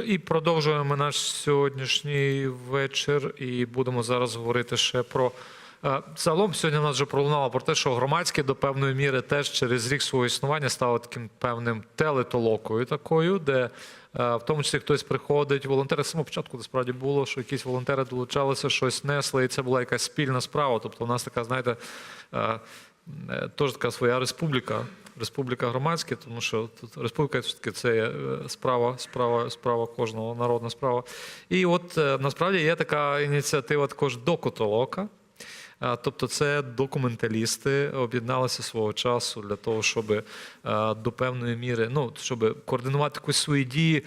І продовжуємо наш сьогоднішній вечір, і будемо зараз говорити ще про. е, Загалом сьогодні в нас вже пролунало про те, що громадське до певної міри теж через рік свого існування стало таким певним телетолокою такою, де е, в тому числі хтось приходить, волонтери з самого початку насправді було, що якісь волонтери долучалися, щось несли, і це була якась спільна справа. Тобто у нас така, знаєте, е, теж така своя республіка, республіка громадська, тому що тут республіка все-таки це е, справа, справа, справа кожного, народна справа. І от е, насправді є така ініціатива також до Котолока. Тобто, це документалісти об'єдналися свого часу для того, щоб е, до певної міри, ну щоб координувати якісь свої дії.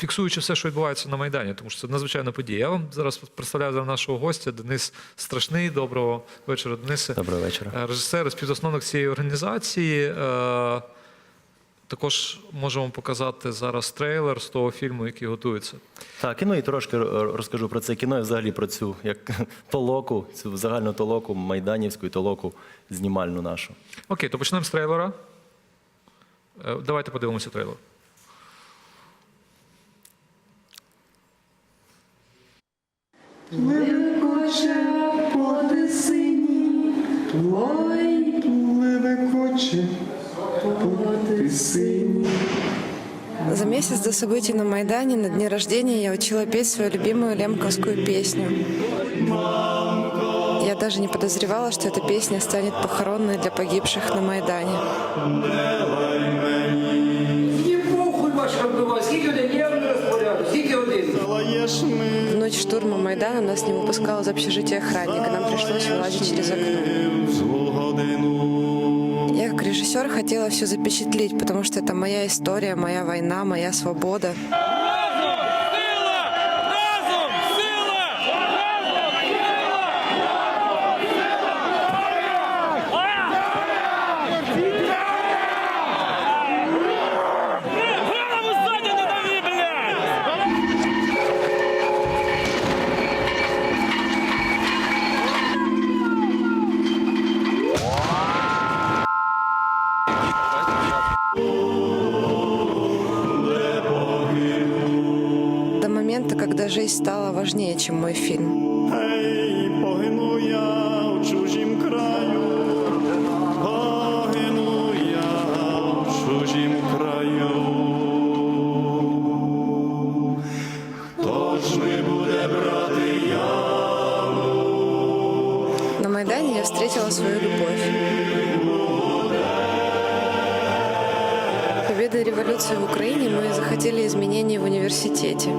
Фіксуючи все, що відбувається на Майдані, тому що це надзвичайна подія. Я вам зараз представляю зараз нашого гостя Денис Страшний. Доброго вечора, Денисе. Доброго вечора. Е, Режисер, співзасновник цієї організації. Е, Також можемо показати зараз трейлер з того фільму, який готується. Так, ну і трошки розкажу про це кіно і взагалі про цю як толоку, цю загальну толоку, майданівську і толоку знімальну нашу. Окей, то почнемо з трейлера. Е, Давайте подивимося трейлер. За месяц до событий на Майдане на дне рождения я учила петь свою любимую лемковскую песню. Я даже не подозревала, что эта песня станет похоронной для погибших на Майдане. Майдана нас не выпускал из общежития охранник, и нам пришлось вылазить через окно. Я как режиссер хотела все запечатлеть, потому что это моя история, моя война, моя свобода. Мой фильм. Погину я в чужім краю, погину я в чужім краю. Хто ж не буде брати яву? На Майдане я встретила свою любовь. Победой революции в Украине мы захотели изменений в университете.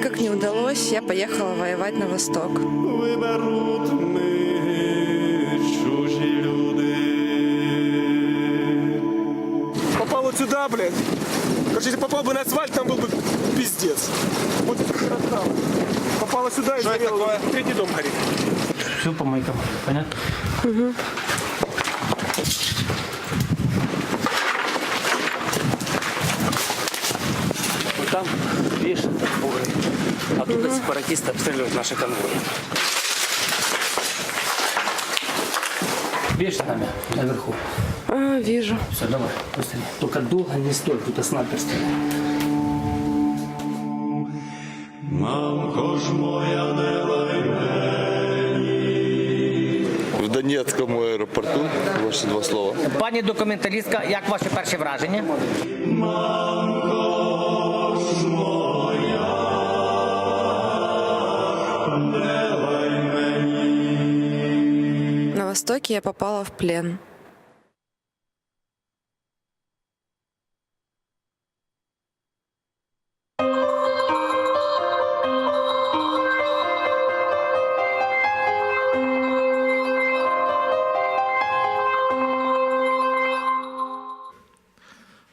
Так как не удалось, я поехала воевать на восток. виберуть ми чужі люди. попал вот сюда, блядь. Короче, если попал бы на асфальт, там был бы пиздец. Вот красава. Попало сюда и горело. Третий дом горит. Все по майкам, понятно? Вот там, видишь, бугры. Оттуда сепаратисты обстреливают наши конвои. Видишь с нами наверху? А, вижу. Все, давай, быстрее. Только долго не стой, тут снайпер стреляет. Мамко ж моя не в Донецькому аеропорту. Ваші два слова. Пані документалістка, як ваші перші враження? На востоке я попала в плен.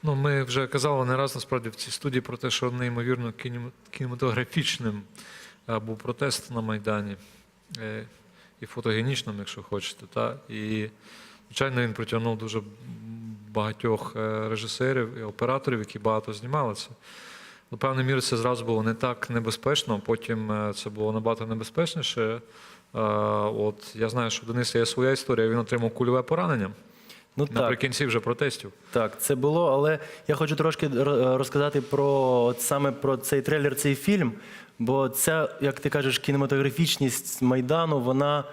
Ну, ми вже казали не раз насправді в цій студії про те, що неймовірно кінематографічним е, був протест на Майдані. І фотогенічним, якщо хочете. Та? І, звичайно, він притягнув дуже багатьох е, режисерів і операторів, які багато знімалися. До певної міри це зразу було не так небезпечно, потім е, це було набагато небезпечніше. Е, От, я знаю, що в Дениса є своя історія, він отримав кульове поранення. Ну так. наприкінці вже протестів. Так, це було, але я хочу трошки розказати про от саме про цей трейлер, цей фільм. Бо ця, як ти кажеш, кінематографічність Майдану, вона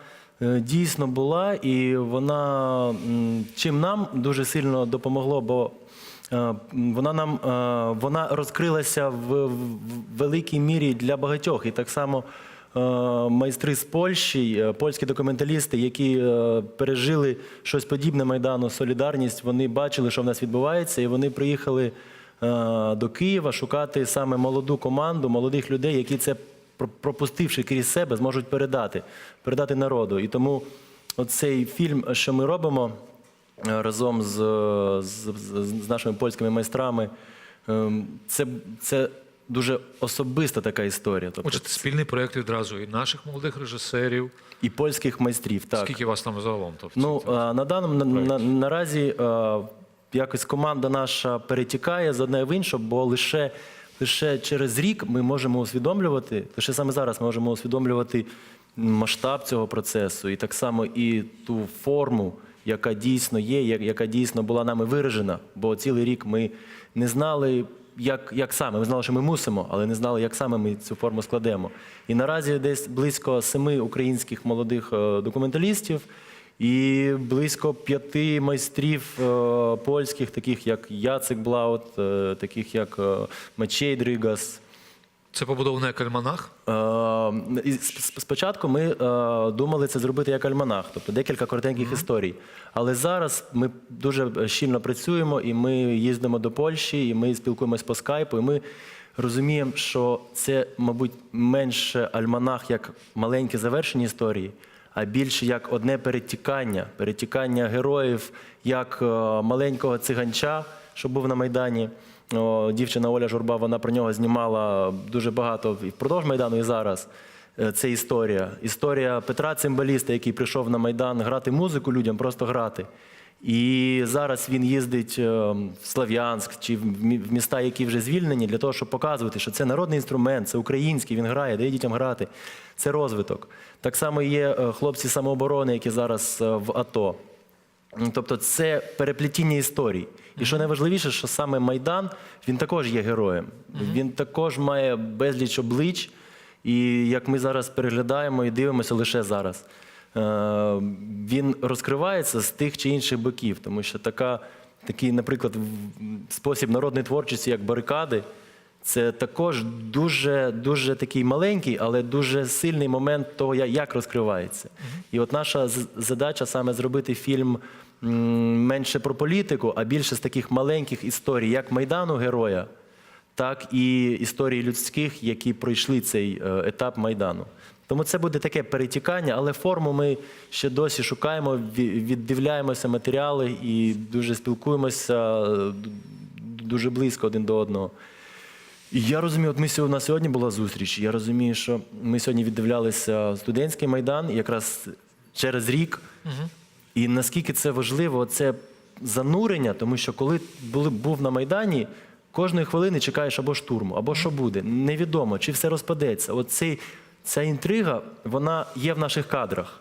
е, дійсно була, і вона чим нам дуже сильно допомогло, бо е, вона нам е, вона розкрилася в, великій мірі для багатьох. І так само майстри з Польщі, е, польські документалісти, які е, пережили щось подібне Майдану, солідарність, вони бачили, що в нас відбувається, і вони приїхали е, до Києва шукати саме молоду команду, молодих людей, які це пропустивши крізь себе, зможуть передати, передати народу. І тому оцей фільм, що ми робимо е, разом з, з, з, з нашими польськими майстрами, ем, це, це дуже особиста така історія. Тобто, Отже, це спільний проєкт відразу і наших молодих режисерів. і польських майстрів. Так. Скільки вас там загалом? Тобто, Ну, це- а, на даному на, на, наразі е, якось команда наша перетікає з одне в інше, бо лише, лише через рік ми можемо усвідомлювати, лише саме зараз ми можемо усвідомлювати масштаб цього процесу і так само і ту форму, яка дійсно є, я- яка дійсно була нами виражена. Бо цілий рік ми не знали. Як, як саме? Ми знали, що ми мусимо, але не знали, як саме ми цю форму складемо. І наразі десь близько семи українських молодих е, документалістів і близько п'яти майстрів е, польських, таких як Яцик Блаут, е, таких як Мачей Дригас. Це побудований як альманах. Е, Спочатку ми е, думали це зробити як альманах, тобто декілька коротеньких історій. Але зараз ми дуже щільно працюємо, і ми їздимо до Польщі, і ми спілкуємось по скайпу, і ми розуміємо, що це, мабуть, менше альманах як маленькі завершені історії, а більше як одне перетікання, перетікання героїв, як е, маленького циганча, що був на Майдані. Дівчина Оля Журба, вона про нього знімала дуже багато і впродовж Майдану, і зараз. Е, Це історія. Історія Петра Цимбаліста, який прийшов на Майдан грати музику людям, просто грати. І зараз він їздить е, в Слав'янськ чи в міста, які вже звільнені, для того, щоб показувати, що це народний інструмент, це український, він грає, дає дітям грати. Це розвиток. Так само є е, хлопці самооборони, які зараз в АТО. Тобто це переплетіння історій. І що найважливіше, що саме Майдан він також є героєм. Він також має безліч облич. І як ми зараз переглядаємо і дивимося лише зараз, е, він розкривається з тих чи інших боків, тому що така, такий, наприклад, спосіб народної творчості, як барикади, це також дуже, дуже такий маленький, але дуже сильний момент того, як розкривається. І от наша задача саме зробити фільм менше про політику, а більше з таких маленьких історій, як Майдану героя, так і історії людських, які пройшли цей е, етап Майдану. Тому це буде таке перетікання, але форму ми ще досі шукаємо, віддивляємося матеріали і дуже спілкуємося е, дуже близько один до одного. І я розумію, от ми сьогодні, у нас сьогодні була зустріч. Я розумію, що ми сьогодні віддивлялися студентський майдан якраз через рік. І наскільки це важливо, це занурення, тому що коли був на Майдані, кожної хвилини чекаєш або штурму, або що буде. Невідомо, чи все розпадеться. От цей, ця інтрига, вона є в наших кадрах.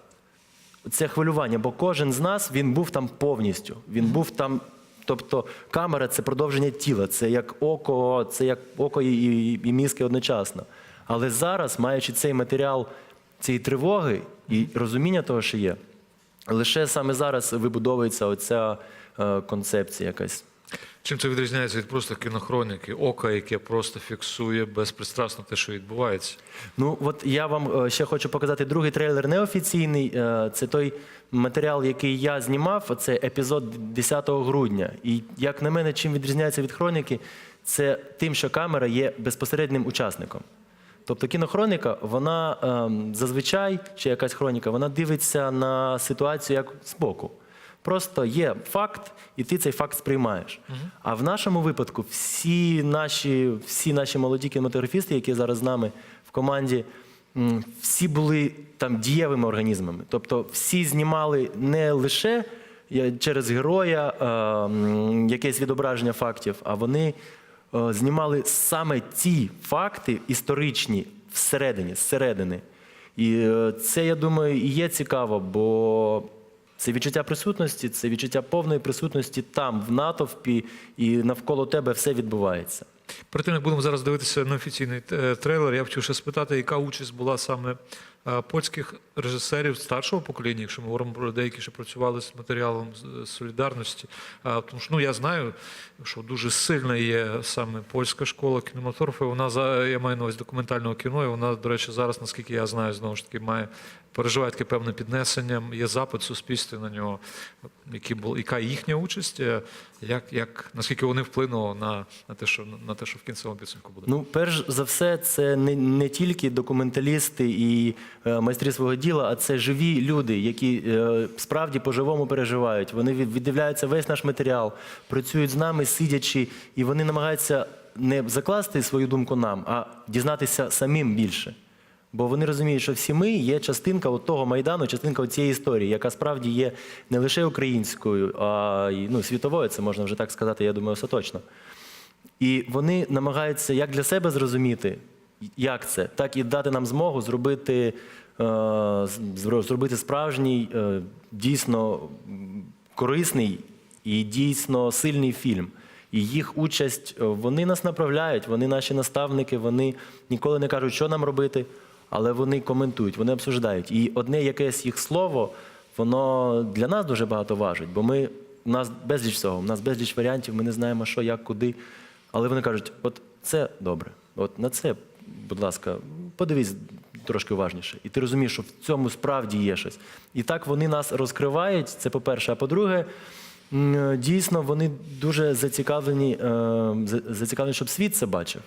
Це хвилювання, бо кожен з нас він був там повністю. Він був там. Тобто камера це продовження тіла, це як око, це як око і, і мізки одночасно. Але зараз, маючи цей матеріал цієї тривоги і розуміння того, що є, лише саме зараз вибудовується оця е, концепція якась. Чим це відрізняється від просто кінохроніки, ока, яке просто фіксує безпристрасно те, що відбувається. Ну, от я вам е, ще хочу показати другий трейлер неофіційний. Е, Це той матеріал, який я знімав. Це епізод 10 грудня. І як на мене, чим відрізняється від хроніки, це тим, що камера є безпосереднім учасником. Тобто кінохроніка, вона ем, зазвичай, чи якась хроніка, вона дивиться на ситуацію як збоку. Просто є факт, і ти цей факт сприймаєш. А в нашому випадку всі наші, всі наші молоді кінематографісти, які зараз з нами в команді, всі були там дієвими організмами. Тобто всі знімали не лише через героя е, якесь відображення фактів, а вони знімали саме ті факти історичні всередині, зсередини. І е, це, я думаю, і є цікаво, бо Це відчуття присутності, це відчуття повної присутності там, в натовпі, і навколо тебе все відбувається. Перед тим, як будемо зараз дивитися на офіційний е, трейлер, я хотів ще спитати, яка участь була саме е, польських режисерів старшого покоління, якщо ми говоримо про людей, які ще працювали з матеріалом солідарності. Тому що ну, я знаю, що дуже сильна є саме польська школа кінематографу. Вона за я маю на увазі документального кіно, і вона, до речі, зараз, наскільки я знаю, знову ж таки має переживає таке певне піднесення. Є запит в суспільстві на нього. Які були, яка їхня участь, е, як, як наскільки вони вплинули на, на те, що на те, що в кінцевому підсумку буде. Ну, перш за все, це не, не тільки документалісти і майстри свого діла, а це живі люди, які е, справді по-живому переживають. Вони віддивляються весь наш матеріал, працюють з нами, сидячи, і вони намагаються не закласти свою думку нам, а дізнатися самим більше. Бо вони розуміють, що всі ми є частинка от того майдану, частинка от цієї історії, яка справді є не лише українською, а й ну, світовою. Це можна вже так сказати, я думаю, остаточно. І вони намагаються як для себе зрозуміти, як це, так і дати нам змогу зробити, е, зробити справжній, е, дійсно корисний і дійсно сильний фільм. І їх участь, е, вони нас направляють, вони наші наставники, вони ніколи не кажуть, що нам робити, але вони коментують, вони обсуждають. І одне якесь їх слово, воно для нас дуже багато важить, бо ми, у нас безліч всього, у нас безліч варіантів, ми не знаємо, що, як, куди. Але вони кажуть, от це добре, от на це, будь ласка, подивись трошки уважніше. І ти розумієш, що в цьому справді є щось. І так вони нас розкривають, це по-перше. А по-друге, дійсно вони дуже зацікавлені, е, зацікавлені, щоб світ це бачив.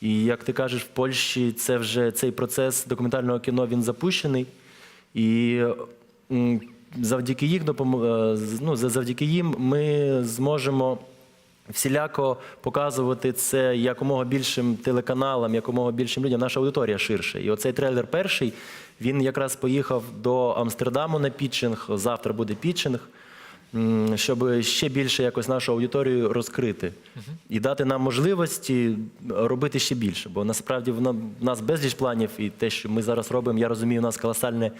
І як ти кажеш, в Польщі це вже цей процес документального кіно він запущений. І завдяки їх е, ну, завдяки їм ми зможемо всіляко показувати це якомога більшим телеканалам, якомога більшим людям. Наша аудиторія ширше. І оцей трейлер перший, він якраз поїхав до Амстердаму на пітчинг. Завтра буде пітчинг. Щоб ще більше якось нашу аудиторію розкрити і дати нам можливості робити ще більше. Бо насправді в на- в нас безліч планів, і те, що ми зараз робимо, я розумію, у нас колосальна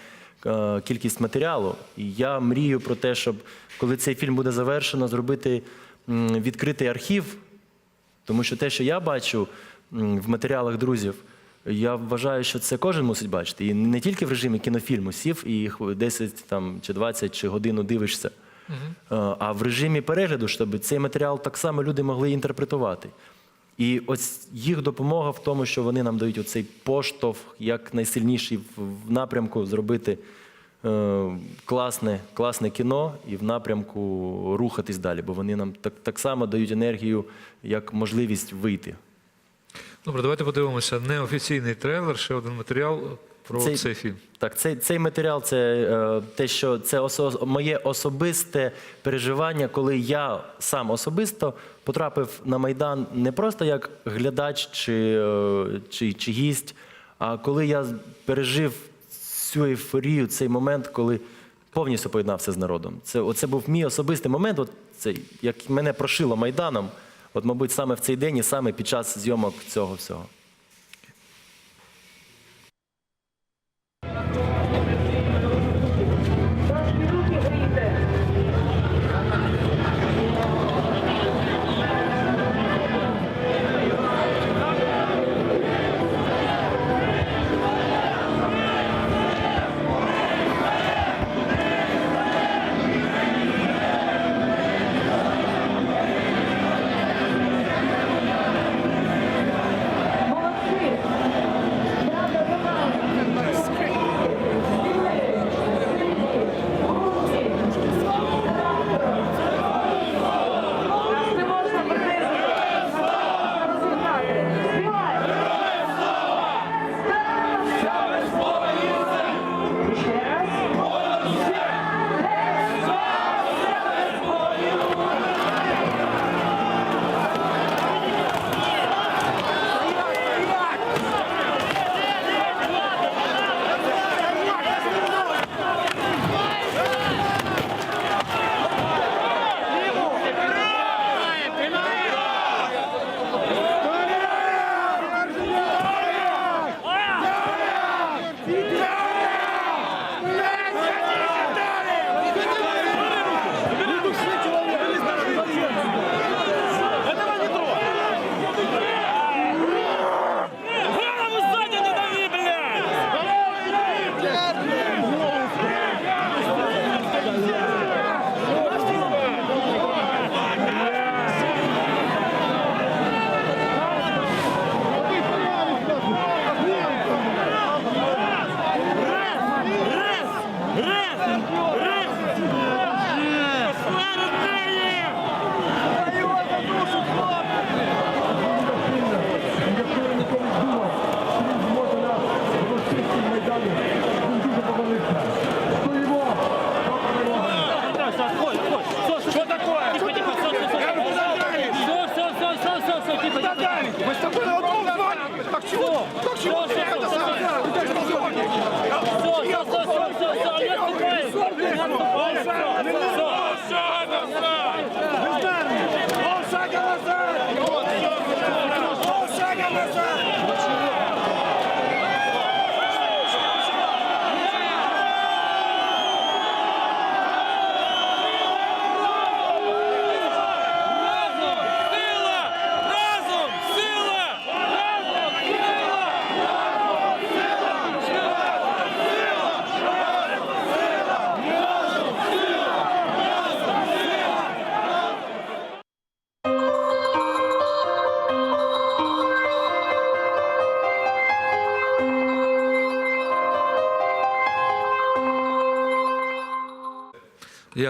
е, кількість матеріалу. І я мрію про те, щоб коли цей фільм буде завершено, зробити відкритий архів. Тому що те, що я бачу в матеріалах друзів, я вважаю, що це кожен мусить бачити. І не тільки в режимі кінофільму сів і їх 10 там, чи 20 чи годину дивишся, е, а в режимі перегляду, щоб цей матеріал так само люди могли інтерпретувати. І ось їх допомога в тому, що вони нам дають оцей поштовх, як найсильніший в, напрямку зробити класне, класне кіно і в напрямку рухатись далі, бо вони нам так, так само дають енергію як можливість вийти. Добре, давайте подивимося неофіційний трейлер, ще один матеріал про цей, Цей- фільм. Так, цей, цей матеріал це е, те, що це осо- моє особисте переживання, коли я сам особисто потрапив на Майдан не просто як глядач чи, е, чи, чи гість, а коли я пережив цю ейфорію, цей момент, коли повністю поєднався з народом. Це, оце був мій особистий момент, от цей, як мене прошило Майданом, от, мабуть, саме в цей день і саме під час зйомок цього всього.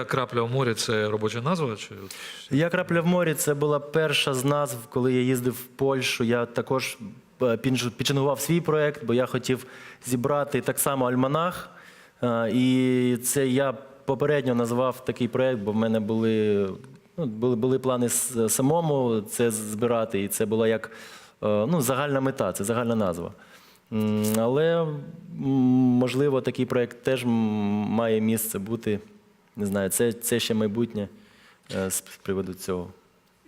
Крапля в морі це робоча назва? Чи Я крапля в морі це була перша з назв, коли я їздив в Польщу. Я також е, свій проєкт, бо я хотів зібрати так само альманах. Е, І це я попередньо назвав такий проєкт, бо в мене були, ну, були, були плани самому це збирати, і це була як е, ну, загальна мета, це загальна назва. Але можливо такий проєкт теж має місце бути. Не знаю, це, це ще майбутнє е, з приводу цього.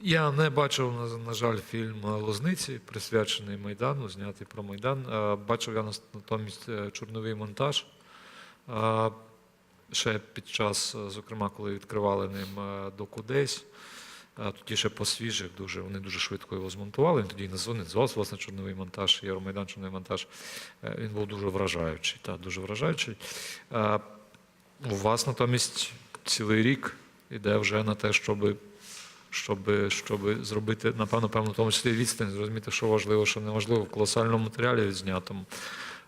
Я не бачив, на, жаль, фільм Лозниці, присвячений Майдану, знятий про Майдан. Е, Бачив я натомість е, чорновий монтаж. Ще під час, зокрема, коли відкривали ним доку десь. е, Тоді ще по свіжих дуже, вони дуже швидко його змонтували. Він тоді і називався, власне, чорновий монтаж, Євромайдан, чорновий монтаж. Він був дуже вражаючий. Та, дуже вражаючий. У вас натомість цілий рік іде вже на те, щоб щоб, щоб зробити, напевно, певно, в тому числі відстань, зрозуміти, що важливо, що не важливо в колосальному матеріалі відзнятому.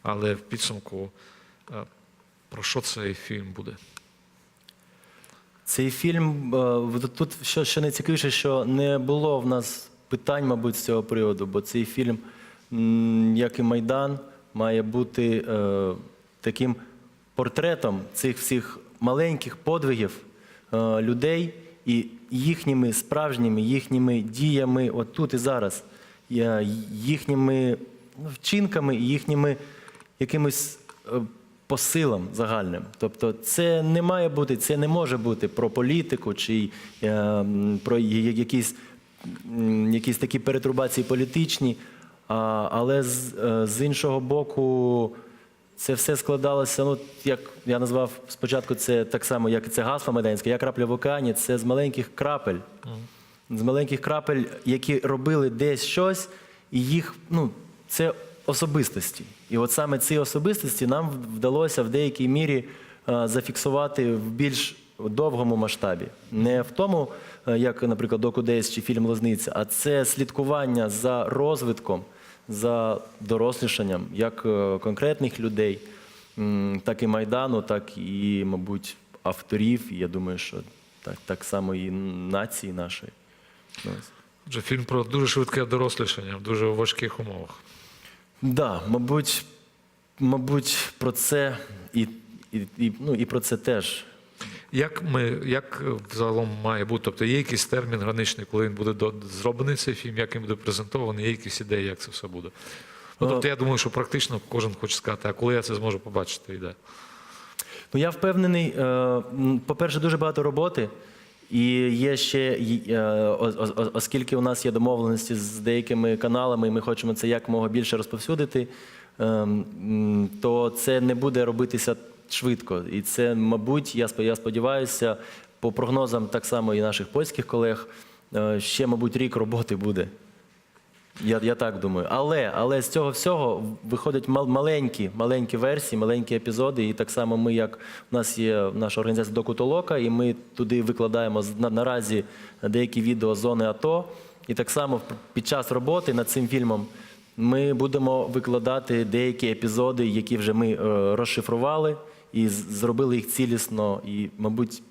Але в підсумку, е, про що цей фільм буде? Цей фільм е, тут що, що найцікавіше, що не було в нас питань, мабуть, з цього приводу, бо цей фільм, як і Майдан, має бути е, таким портретом цих всіх маленьких подвигів е, людей і їхніми справжніми, їхніми діями от тут і зараз, е, їхніми вчинками і їхніми якимось е, посилам загальним. Тобто, це не має бути, це не може бути про політику чи про якісь, якісь такі перетрубації політичні. Але з іншого боку, це все складалося, ну, як я назвав спочатку, це так само, як це гасло майданське, я крапля в океані, це з маленьких крапель. З маленьких крапель, які робили десь щось, і їх, ну, це особистості. І от саме ці особистості нам вдалося в деякій мірі е, зафіксувати в більш довгому масштабі. Не в тому, е, як, наприклад, Доку Дейс чи фільм Лозниця, а це слідкування за розвитком, за дорослішанням як е, конкретних людей, так і Майдану, так і, мабуть, авторів. І я думаю, що так, так само і нації нашої. Ось. Отже, фільм про дуже швидке дорослішання в дуже важких умовах. Да, мабуть, мабуть, про це і, і, і, ну, і про це теж. Як ми, як взагалом має бути? Тобто є якийсь термін граничний, коли він буде зроблений цей фільм, як він буде презентований, є якісь ідеї, як це все буде. Ну, тобто я думаю, що практично кожен хоче сказати, а коли я це зможу побачити, і де. Ну, я впевнений, е, по-перше, дуже багато роботи. І є ще, е, оскільки у нас є домовленості з деякими каналами, і ми хочемо це якомога більше розповсюдити, е, то це не буде робитися швидко. І це, мабуть, я спо- я сподіваюся, по прогнозам так само і наших польських колег, е, ще, мабуть, рік роботи буде. Я, я так думаю. Але, але з цього всього виходять мал- маленькі, маленькі версії, маленькі епізоди. І так само ми, як у нас є наша організація Докутолока, і ми туди викладаємо на, наразі деякі відео зони АТО. І так само під час роботи над цим фільмом ми будемо викладати деякі епізоди, які вже ми е, розшифрували і зробили їх цілісно. І, мабуть,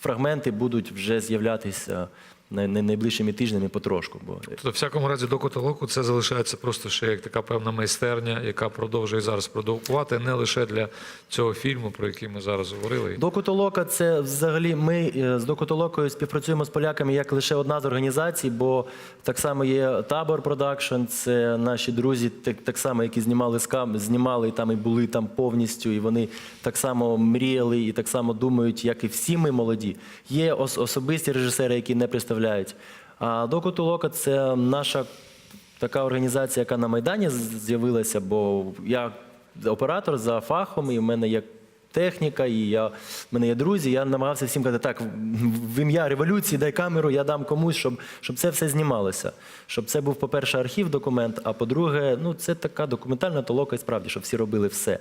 фрагменти будуть вже з'являтися найближчими тижнями потрошку. Бо Тобто, в всякому разі, до котелоку це залишається просто ще як така певна майстерня, яка продовжує зараз продукувати не лише для цього фільму, про який ми зараз говорили. До Докутолока це взагалі ми е, з Докутолокою співпрацюємо з поляками як лише одна з організацій, бо так само є табор продакшн, це наші друзі, так, так само, які знімали скам, знімали і там і були там повністю, і вони так само мріяли і так само думають, як і всі ми молоді. Є ос- особисті режисери, які не представляють. А Докутолока це наша така організація, яка на Майдані з'явилася, бо я оператор за фахом, і в мене є техніка, і я, в мене є друзі. Я намагався всім казати, так, в- в ім'я революції дай камеру, я дам комусь, щоб, щоб це все знімалося. Щоб це був, по-перше, архів документ, а по-друге, ну, це така документальна толока, і справді, щоб всі робили все.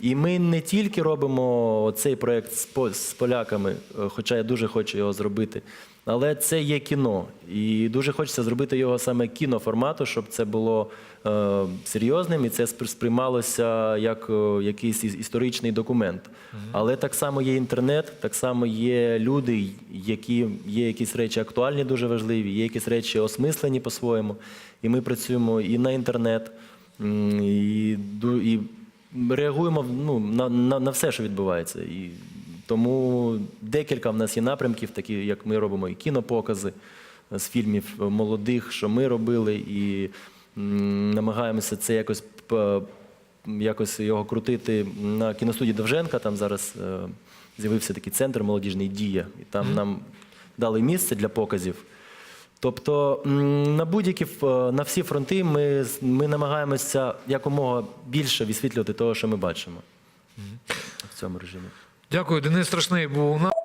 І ми не тільки робимо цей проєкт з, поляками, е, хоча я дуже хочу його зробити, але це є кіно. І дуже хочеться зробити його саме кіноформату, щоб це було е, серйозним і це спр- сприймалося як е, якийсь історичний документ. Але так само є інтернет, так само є люди, які є якісь речі актуальні, дуже важливі, є якісь речі осмислені по-своєму. І ми працюємо і на інтернет, і, і реагуємо ну, на, на, на все, що відбувається. І тому декілька в нас є напрямків, такі як ми робимо і кінопокази з фільмів молодих, що ми робили, і намагаємося це якось якось його крутити на кіностудії Довженка. Там зараз е, з'явився такий центр молодіжний дія, і там нам дали місце для показів. Тобто на будь-які на всі фронти ми, ми намагаємося якомога більше висвітлювати того, що ми бачимо в цьому режимі. Дякую, Денис Страшний був у нас.